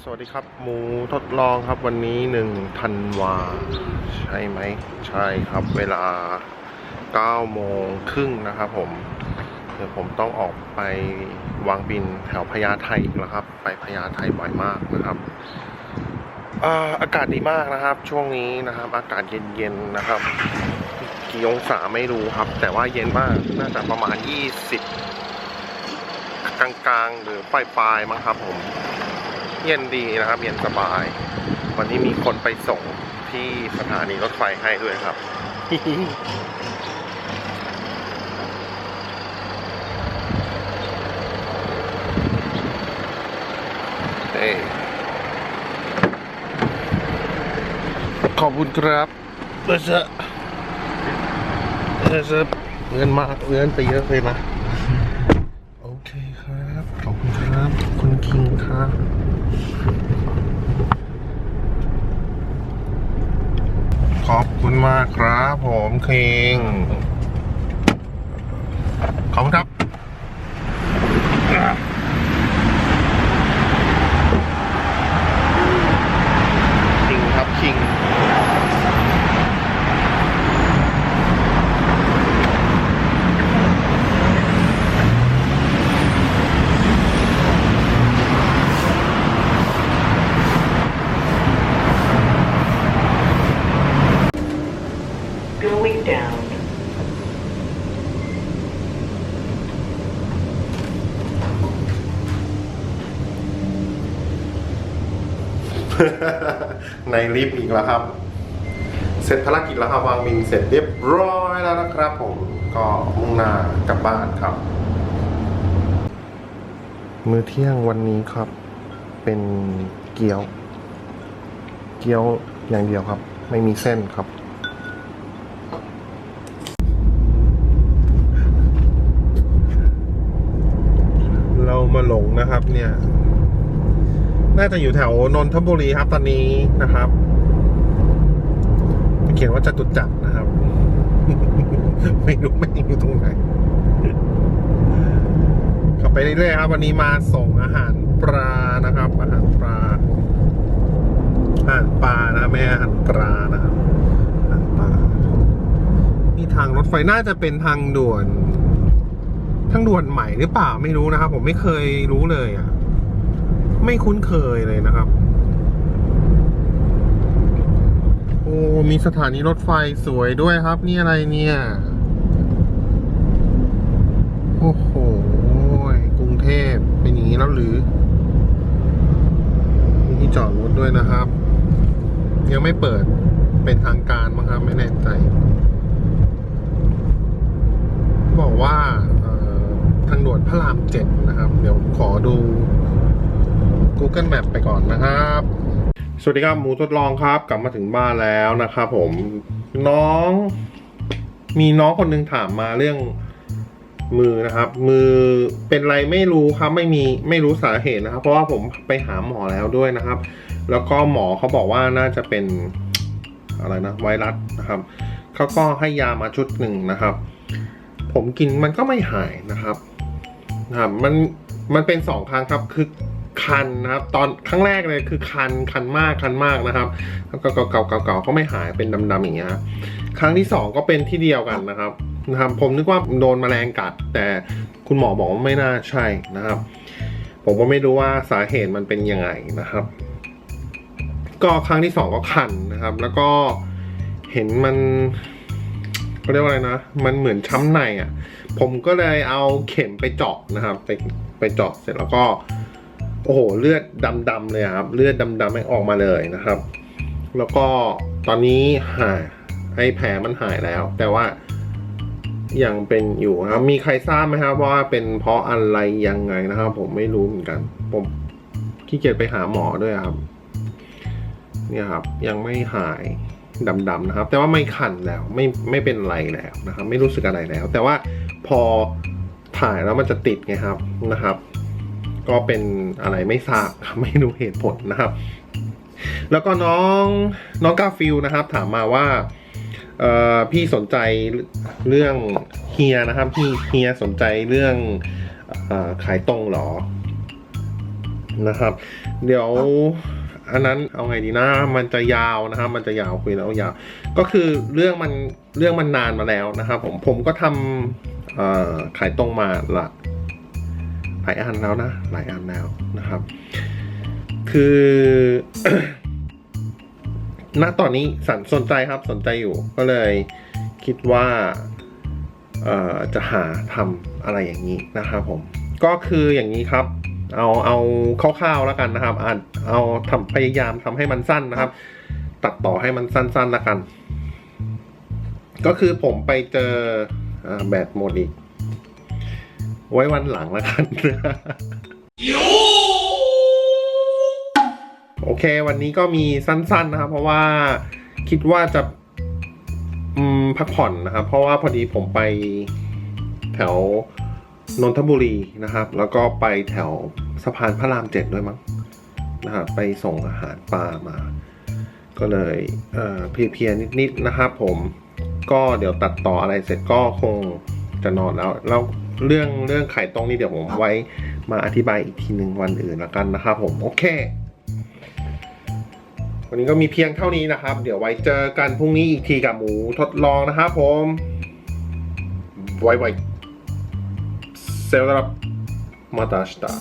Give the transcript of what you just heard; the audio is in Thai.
สวัสดีครับ หมูทดลองครับวันนี้หนึ่งธันวา ใช่ไหม ใช่ครับเวลา9โมงครึ่งนะครับผมเดี๋ยวผมต้องออกไปวางบินแถวพญาไทอีกแล้วครับ ไปพญาไทบ่อยมากนะครับอาอากาศดีมากนะครับ ช่วงนี้นะครับ อากาศเย็นๆนะครับกี่องศาไม่รู้ครับ แต่ว่าเย็นมากน่าจะประมาณ 20 กลางๆ หรือปลายๆมั้งครับผม เย็นดีนะครับ เย็นสบาย วันนี้มีคนไปส่งที่สถานีรถไฟให้ด้วยครับเอ้ยขอบคุณครับเบอร์เซอร์เบอร์เซอร์เงินมากเงินไปเยอะเลยนะ โอเคครับ ขอบคุณครับ คุณคิงครับ ขอบ คุณมากครับผมเคงขอบคุณครับ คิงครับคิง Going down. ในลิฟต์อีกแล้วครับ เสร็จภารกิจแล้วครับวางบินเสร็จเรียบร้อยแล้วนะครับผมก็มุ่งหน้ากลับบ้านครับ มื้อเที่ยงวันนี้ครับ เป็นเกี๊ยว เกี๊ยวอย่างเดียวครับ ไม่มีเส้นครับเรามาหลงนะครับเนี่ย น่าจะอยู่แถวนนทบุรีครับ ตอนนี้นะครับ เขียนว่าจตุจักรนะครับ ไม่รู้ไม่อยู่ตรงไหนขับไปเรื่อยๆครับ วันนี้มาส่งอาหารปลานะครับ อาหารปลาอาหารปลานะไม่อาหารปลานะครับอาหารปลานี่ทางรถไฟน่าจะเป็นทางด่วนทางด่วนใหม่หรือเปล่าไม่รู้นะครับ ผมไม่เคยรู้เลยอะ ไม่คุ้นเคยเลยนะครับ โอ้ มีสถานีรถไฟสวยด้วยครับ นี่อะไรเนี่ย โอ้โห กรุงเทพเป็นอย่างนี้แล้วหรือ มีที่จอดรถด้วยนะครับ ยังไม่เปิดเป็นทางการมั้งครับ ไม่แน่ใจ บอกว่าทางด่วนพระรามเจ็ดนะครับ เดี๋ยวขอดู Google Map ไปก่อนนะครับ สวัสดีครับหมูทดลองครับ กลับมาถึงบ้านแล้วนะครับผมน้อง มีน้องคนหนึงถามมาเรื่องมือนะครับ มือเป็นไรไม่รู้ครับ ไม่มีไม่รู้สาเหตุนะครับ เพราะว่าผมไปหาหมอแล้วด้วยนะครับ แล้วก็หมอเขาบอกว่าน่าจะเป็นอะไรนะไวรัสนะครับเขาก็ให้ยามาชุดหนึ่งนะครับ ผมกินมันก็ไม่หายนะครับนะครับมันมันเป็นสองครั้งครับ คือ คันนะครับตอนครั้งแรกเลยคือคันคันมากคันมากนะครับแล้วก็เก่าเก่าเก่าเก่าก็ไม่หายเป็นดำๆอย่างเงี้ยครั้งที่สองก็เป็นที่เดียวกันนะครับนะครับ ผมนึกว่าโดนแมลงกัด แต่คุณหมอบอกว่าไม่น่าใช่นะครับ ผมก็ไม่รู้ว่าสาเหตุมันเป็นยังไงนะครับ ก็ครั้งที่สองก็คันนะครับ แล้วก็เห็นมันเขาเรียกว่าอะไรนะ มันเหมือนช้ำในอะ ผมก็เลยเอาเข็มไปเจาะนะครับ ไปไปเจาะเสร็จแล้วก็ โอ้โหเลือดดำๆเลยครับ เลือดดำๆไม่ออกมาเลยนะครับ แล้วก็ตอนนี้หายไอ้แผลมันหายแล้ว แต่ว่ายังเป็นอยู่ครับ มีใครทราบไหมครับว่าเป็นเพราะอะไรยังไงนะครับ ผมไม่รู้เหมือนกัน ผมขี้เกียจไปหาหมอด้วยครับ เนี่ยครับ ยังไม่หายดำๆนะครับ แต่ว่าไม่คันแล้ว ไม่ไม่เป็นไรแล้วนะครับ ไม่รู้สึกอะไรแล้ว แต่ว่าพอถ่ายแล้วมันจะติดไงครับนะครับ ก็เป็นอะไรไม่ทราบครับไม่รู้เหตุผลนะครับ แล้วก็น้องน้องกาฟิลนะครับ ถามมาว่าพี่สนใจเรื่องเฮียนะครับ พี่เฮียสนใจเรื่องอขายตรงหรอนะครับ เดี๋ยวอันนั้นเอาไงดีนะมันจะยาวนะครับ มันจะยาวคุยแล้วยาว ก็คือเรื่องมันเรื่องมันนานมาแล้วนะครับ ผมผมก็ทำขายตรงมาละ หลายอันแล้วนะ หลายอันแล้วนะครับ คือณตอนนี้สันสนใจครับสนใจอยู่ ก็เลยคิดว่าจะหาทำอะไรอย่างนี้นะครับผม ก็คืออย่างนี้ครับ เอาเอาคร่าวๆแล้วกันนะครับอ่านเอาทำพยายามทำให้มันสั้นนะครับ ตัดต่อให้มันสั้นๆแล้วกัน ก็คือผมไปเจออแบตหมดอีก ไว้วันหลังแล้วกันโอเค วันนี้ก็มีสั้นๆนะครับ เพราะว่าคิดว่าจะอืมพักผ่อนนะครับ เพราะว่าพอดีผมไปแถวนนทบุรีนะครับ แล้วก็ไปแถวสะพานพระรามเจ็ดด้วยมั้งนะครับไปส่งอาหารปลามา ก็เลยเอ่อเพลียๆนิดๆนะครับผมก็เดี๋ยวตัดต่ออะไรเสร็จก็คงจะนอนแล้วแล้ว เรื่องเรื่องไข่ตรงนี้เดี๋ยวผมไว้มาอธิบายอีกทีหนึ่งวันอื่นละกันนะครับผมโอเควันนี้ก็มีเพียงเท่านี้นะครับ เดี๋ยวไว้เจอกันพรุ่งนี้อีกทีกับหมูทดลองนะครับผมไว้ไว้เซลล์รับมาตาสตา